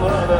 감사합니다.